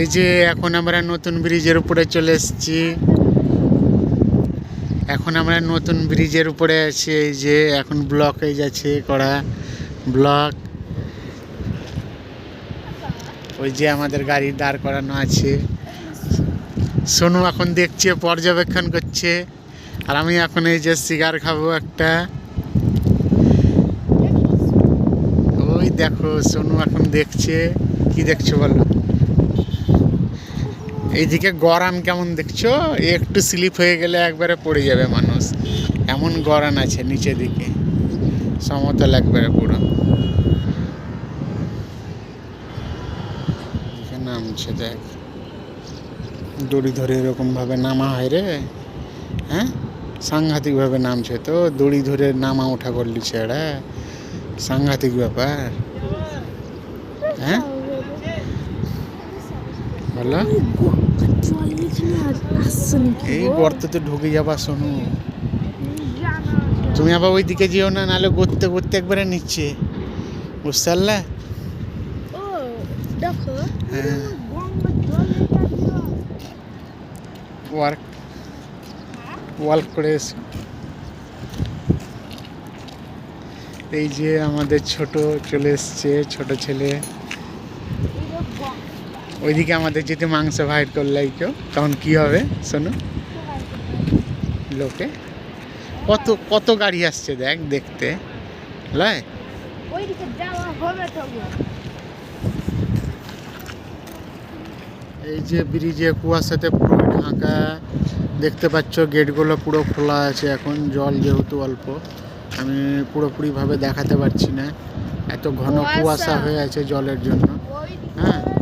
এই যে এখন আমরা নতুন ব্রিজের উপরে চলে এসেছি। এখন আমরা নতুন ব্রিজের উপরে আছি, এই যে এখন ব্লক হয়ে যাচ্ছে করা ব্লক। ওই যে আমাদের গাড়ি দাঁড় করানো আছে। সোনু এখন দেখছে, পর্যবেক্ষণ করছে। আর আমি এখন এই যে সিগার খাব একটা। ওই দেখো, সোনু এখন দেখছে। কি দেখছ বলো? এইদিকে গরম কেমন দেখছ? একটু স্লিপ হয়ে গেলে একবারে পড়ে যাবে মানুষ। এমন গরম আছে নিচে দিকে। সমতল একবারে পুরো। নামছে দেখ। দড়ি ধরে এরকম ভাবে নামা হয় রে। হ্যাঁ? সাংঘাতিক ভাবে নামছে তো। দড়ি ধরে নামা ওঠা করলি ছেড়া। সাংঘাতিক ব্যাপার। হ্যাঁ? আসছে এই গর্ততে ঢুকে যাবা শোনো। তুমি আবার ওই দিকে যেও না নাহলে গড়তে গড়তে একবারে নিচ্ছে বুঝতে পারলে হ্যাঁ। ওয়ার্ক ওয়ার্ক করে এই যে আমাদের ছোট চলে এসছে ছোট ছেলে। ওইদিকে আমাদের যদি মাংস ভাইট করলে কেউ তখন কি হবে? শোনো। লোকে। কত কত গাড়ি আসছে দেখ দেখতে। লয়। এই যে ব্রিজে কুয়াশাতে পুরো ঢাকা। দেখতে পাচ্ছ গেটগুলো পুরো খোলা আছে এখন জল যেহেতু অল্প। আমি পুরোপুরিভাবে দেখাতে পারছি না। এত ঘন কুয়াশা। হয়ে আছে জলের জন্য। হ্যাঁ।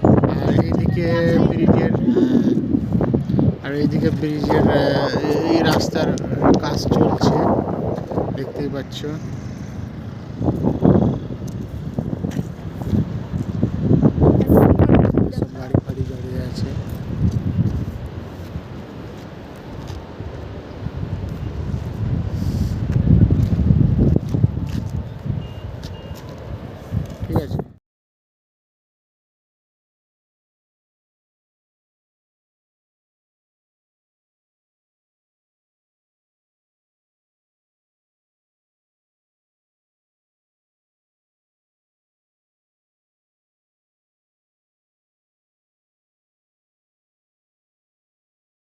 এইদিকে ব্রিজের আর এইদিকে ব্রিজের এই রাস্তার কাজ চলছে দেখতেই পাচ্ছ।